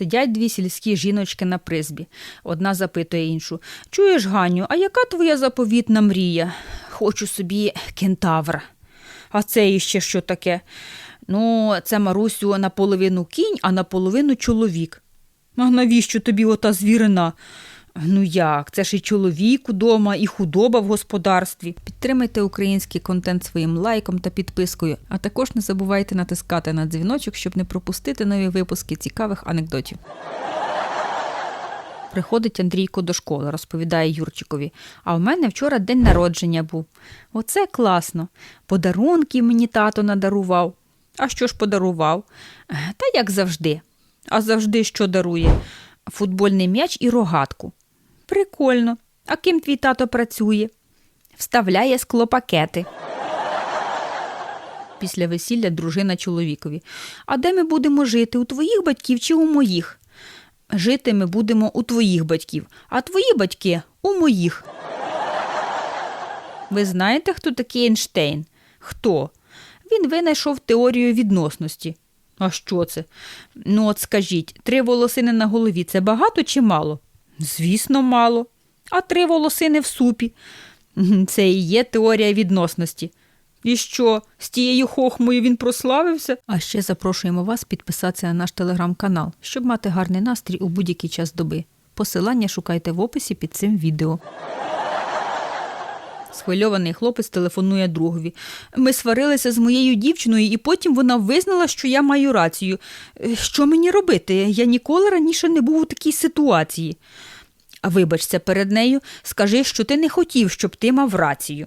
Сидять дві сільські жіночки на призбі. Одна запитує іншу: Чуєш, Ганю, а яка твоя заповітна мрія? Хочу собі кентавра. А це іще що таке? Ну, це Марусю наполовину кінь, а наполовину чоловік. А навіщо тобі ота звірина? Ну як, це ж і чоловік удома, і худоба в господарстві. Підтримайте український контент своїм лайком та підпискою, а також не забувайте натискати на дзвіночок, щоб не пропустити нові випуски цікавих анекдотів. Приходить Андрійко до школи, розповідає Юрчикові. А в мене вчора день народження був. Оце класно. Подарунки мені тато надарував. А що ж подарував? «Е, Та як завжди. А завжди що дарує? Футбольний м'яч і рогатку. Прикольно. А ким твій тато працює? Вставляє склопакети. Після весілля дружина чоловікові. А де ми будемо жити? У твоїх батьків чи у моїх? Жити ми будемо у твоїх батьків, а твої батьки у моїх. Ви знаєте, хто такий Ейнштейн? Хто? Він винайшов теорію відносності. А що це? Ну, от скажіть, три волосини на голові це багато чи мало? Звісно, мало. А три волосини в супі. Це і є теорія відносності. І що, з тією хохмою він прославився? А ще запрошуємо вас підписатися на наш телеграм-канал, щоб мати гарний настрій у будь-який час доби. Посилання шукайте в описі під цим відео. Схвильований хлопець телефонує другові. Ми сварилися з моєю дівчиною, і потім вона визнала, що я маю рацію. Е, Що мені робити? Я ніколи раніше не був у такій ситуації. А вибачся перед нею, скажи, що ти не хотів, щоб ти мав рацію.